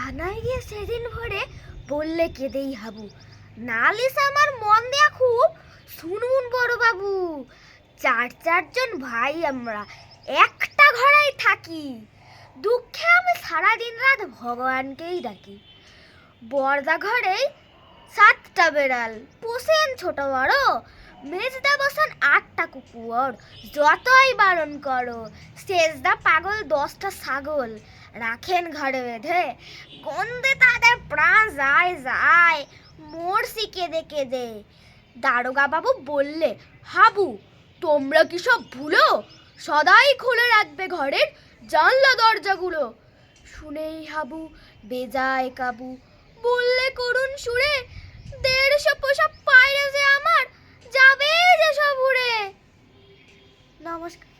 থানায় গিয়ে সেদিন ভরে বললে কেঁদেই হাবু। নালিশ আমার মন দেয়া খুব, শুনুন বড় বাবু, চার চারজন ভাই আমরা, একটা ঘরেই থাকি। দুঃখে আমি সারাদিন রাত ভগবানকেই ডাকি। বর্দা ঘরেই সাতটা বেড়াল, পোষেন ছোট বড়, মেজদা বসান আটটা কুকুর, যতই বারণ করো, শেষদা পাগল, দশটা ছাগল। রাখেন ঘরে বেঁধে। গন্ধে তাদের প্রাণ যায় যায়। মরছি কেঁদে কেঁদে। দারোগা বাবু বললে, হাবু, তোমরা কি সব ভুলো? সদাই খুলে রাখবে ঘরের জানলা দরজাগুলো। শুনেই হাবু, বেজায় কাবু, বললে করুন সুরে, দেড়শো পোষা পায়রা যে আমার, যাবে যে সব উড়ে। নমস্কার।